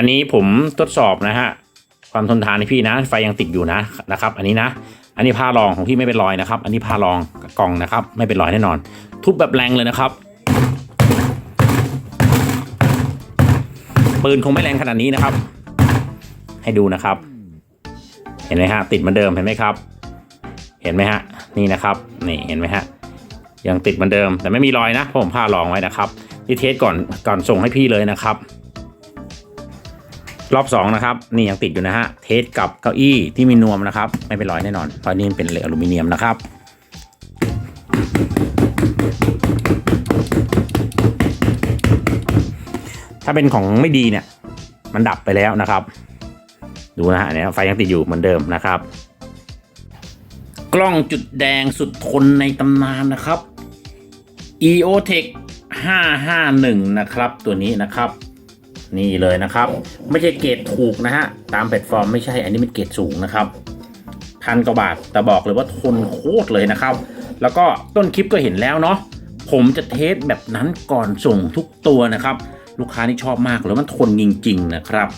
อันนี้ผมทดสอบนะฮะความทนทานให้พี่นะ ไฟยังติดอยู่นะนะครับ อันนี้นะ อันนี้ผ้ารองของพี่ไม่เป็นรอยนะครับ อันนี้ผ้ารองกล่องนะครับ ไม่เป็นรอยแน่นอน ทุบแบบแรงเลยนะครับปืนคงไม่แรงขนาดนี้นะครับ ให้ดูนะครับ เห็นไหมฮะติดเหมือนเดิมเห็นไหมครับ เห็นไหมฮะนี่นะครับนี่เห็นไหมฮะยังติดเหมือนเดิม แต่ไม่มีรอยนะเพราะผมผ้ารองไว้นะครับที่เทสก่อนก่อนส่งให้พี่เลยนะครับ รอบสองนะครับนี่ยังติดอยู่นะฮะเทสกับเก้าอี้ที่มีนวมนะครับ ไม่เป็นรอยแน่นอนเพราะนี่เป็นเหล็กอลูมิเนียมนะครับถ้าเป็นของไม่ดีเนี่ย มันดับไปแล้วนะครับ ดูนะฮะเนี่ยไฟยังติดอยู่เหมือนเดิมนะครับ กล้องจุดแดงสุดทนในตำนานนะครับ EOTech 551 นะครับ ตัวนี้นะครับ นี่เลยนะครับ ไม่ใช่เกรดถูกนะฮะ ตามแพลตฟอร์มไม่ใช่อันนี้เป็นเกรดสูงนะครับพันกว่าบาทแต่บอกเลยว่าทนโคตรเลยนะครับ แล้วก็ต้นคลิปก็เห็นแล้วเนาะผมจะเทสแบบนั้นก่อนส่งทุกตัวนะครับ ลูกค้านี่ชอบมากเลยมันทนจริง ๆ นะครับ